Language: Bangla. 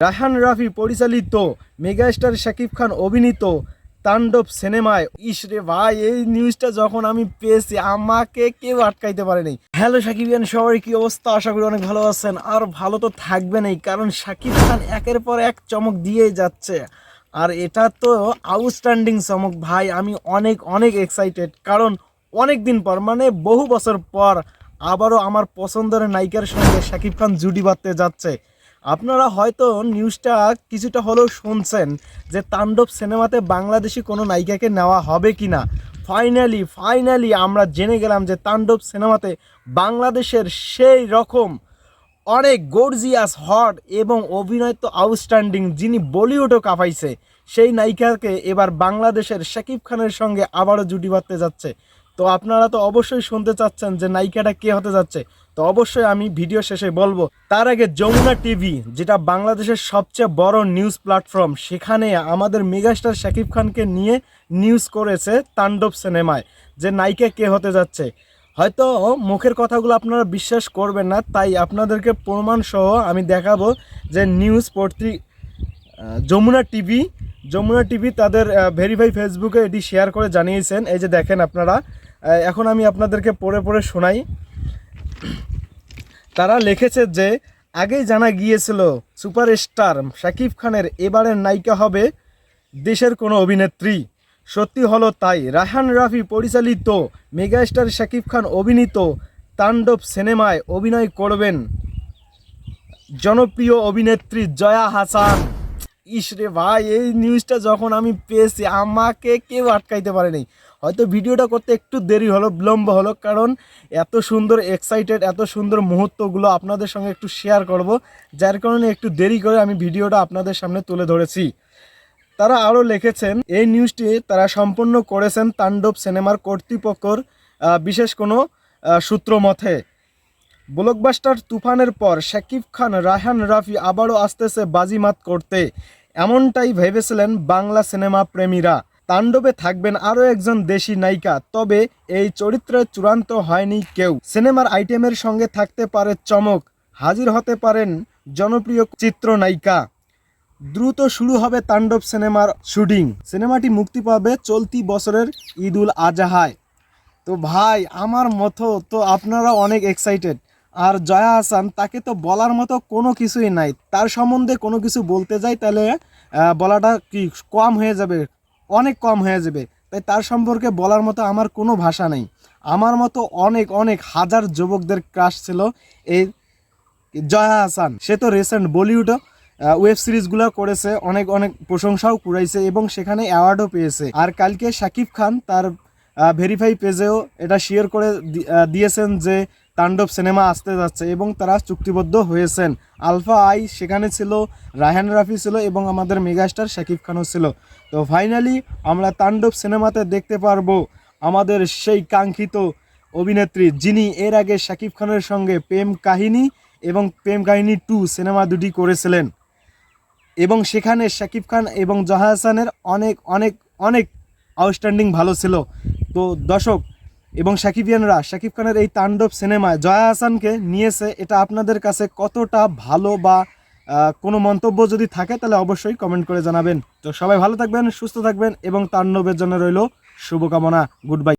রাহান রাফি পরিচালিত মেগাস্টার শাকিব খান অভিনীত তাণ্ডব সিনেমায়, ইস রে ভাই, এই নিউজটা যখন আমি পেয়েছি, আমাকে কেউ আটকাইতে পারেনি। হ্যালো সাকিবিয়ান সবাই কি অবস্থা? আশা করি অনেক ভালো আছেন। আর ভালো তো থাকবেনই কারণ শাকিব খান একের পর এক চমক দিয়েই যাচ্ছে। আর এটা তো আউটস্ট্যান্ডিং চমক, ভাই, আমি অনেক অনেক এক্সাইটেড কারণ অনেক দিন পর মানে বহু বছর পর, আবারও আমার পছন্দের নায়িকার সঙ্গে শাকিব খান জুটি বাঁধতে যাচ্ছে। আপনারা হয়তো নিউজটা কিছুটা হলেও শুনছেন যে তাণ্ডব সিনেমাতে বাংলাদেশি কোনো নায়িকাকে নেওয়া হবে কি না ফাইনালি ফাইনালি আমরা জেনে গেলাম যে তাণ্ডব সিনেমাতে বাংলাদেশের সেই রকম অনেক গর্জিয়াস হট এবং অভিনয় তো আউটস্ট্যান্ডিং যিনি বলিউডও কাঁপাইছে, সেই নায়িকাকে এবার বাংলাদেশের শাকিব খানের সঙ্গে আবারও জুটি বাঁধতে যাচ্ছে। তো আপনারা তো অবশ্যই শুনতে চাচ্ছেন যে নায়িকাটা কে হতে যাচ্ছে। তো অবশ্যই আমি ভিডিও শেষে বলব, তার আগে যমুনা টিভি, যেটা বাংলাদেশের সবচেয়ে বড় নিউজ প্ল্যাটফর্ম সেখানে আমাদের মেগাস্টার শাকিব খানকে নিয়ে নিউজ করেছে তাণ্ডব সিনেমায় যে নায়িকা কে হতে যাচ্ছে। হয়তো মুখের কথাগুলো আপনারা বিশ্বাস করবেন না, তাই আপনাদেরকে প্রমাণ সহ আমি দেখাবো যে নিউজ পত্রিক যমুনা টিভি যমুনা টিভি তাদের ভেরিফাই ফেসবুকে এটি শেয়ার করে জানিয়েছেন। এই যে দেখেন আপনারা এখন আমি আপনাদেরকে পড়ে পড়ে শোনাই। তারা লিখেছে যে, আগেই জানা গিয়েছিল সুপারস্টার শাকিব খানের এবারের নায়িকা হবে দেশের কোনো অভিনেত্রী। সত্যি হলো তাই। রাহান রাফি পরিচালিত মেগাস্টার শাকিব খান অভিনীত তাণ্ডব সিনেমায় অভিনয় করবেন জনপ্রিয় অভিনেত্রী জয়া হাসান। ইস রে ভাই, এই নিউজটা যখন আমি পেয়েছি, আমাকে কেউ আটকাইতে পারেনি। হয়তো ভিডিওটা করতে একটু দেরি হলো, বিলম্ব হলো, কারণ এত সুন্দর এক্সাইটেড এত সুন্দর মুহূর্তগুলো আপনাদের সঙ্গে একটু শেয়ার করব, যার কারণে একটু দেরি করে আমি ভিডিওটা আপনাদের সামনে তুলে ধরেছি। তারা আরও লিখেছেন, এই নিউজটি তারা সম্পন্ন করেছেন তাণ্ডব সিনেমার কর্তৃপক্ষর বিশেষ কোনো সূত্র মতে ব্লকবাস্টার তুফানের পর শাকিব খান, রায়হান রাফি আবারও আসতেছে বাজিমাত করতে। এমনটাই ভেবেছিলেন বাংলা সিনেমা প্রেমীরা। তাণ্ডবে থাকবেন আরও একজন দেশি নায়িকা, তবে এই চরিত্রে চূড়ান্ত হয়নি কেউ। সিনেমার আইটেমের সঙ্গে থাকতে পারে চমক, হাজির হতে পারেন জনপ্রিয় চিত্রনায়িকা দ্রুত শুরু হবে তাণ্ডব সিনেমার শুটিং। সিনেমাটি মুক্তি পাবে চলতি বছরের ঈদুল আজাহায়। তো ভাই, আমার মতো তো আপনারা অনেক এক্সাইটেড আর জয়া হাসান, তাকে তো বলার মতো কোনো কিছুই নাই। তার সম্বন্ধে কোনো কিছু বলতে যাই, তাহলে বলাটা কি কম হয়ে যাবে? অনেক কম হয়ে যাবে। তাই তার সম্পর্কে বলার মতো আমার কোনো ভাষা নেই। আমার মতো অনেক অনেক হাজার যুবকদের ক্রাশ ছিল এই জয়া হাসান। সে তো রিসেন্ট বলিউডও ওয়েব সিরিজগুলো করেছে, অনেক অনেক প্রশংসাও কুড়াইছে এবং সেখানে অ্যাওয়ার্ডও পেয়েছে। আর কালকে শাকিব খান তার ভেরিফাই পেজেও এটা শেয়ার করে দিয়েছেন যে তাণ্ডব সিনেমা আসতে যাচ্ছে এবং তারা চুক্তিবদ্ধ হয়েছেন। আলফা আই সেখানে ছিল, রায়হান রাফি ছিল এবং আমাদের মেগাস্টার শাকিব খানও ছিল। তো ফাইনালি আমরা তাণ্ডব সিনেমাতে দেখতে পারব আমাদের সেই কাঙ্ক্ষিত অভিনেত্রী যিনি এর আগে শাকিব খানের সঙ্গে প্রেম কাহিনী এবং প্রেম কাহিনী টু সিনেমা দুটি করেছিলেন। এবং সেখানে শাকিব খান এবং জহা হাসানের অনেক অনেক অনেক আউটস্ট্যান্ডিং ভালো ছিল। তো দর্শক এবং সাকিবিয়ানরা, সাকিব খানের এই তাণ্ডব সিনেমায় জয়া হাসানকে নিয়েছে, এটা আপনাদের কাছে কতটা ভালো বা কোনো মন্তব্য যদি থাকে তাহলে অবশ্যই কমেন্ট করে জানাবেন। তো সবাই ভালো থাকবেন, সুস্থ থাকবেন এবং তাণ্ডবের জন্য রইল শুভকামনা। Good bye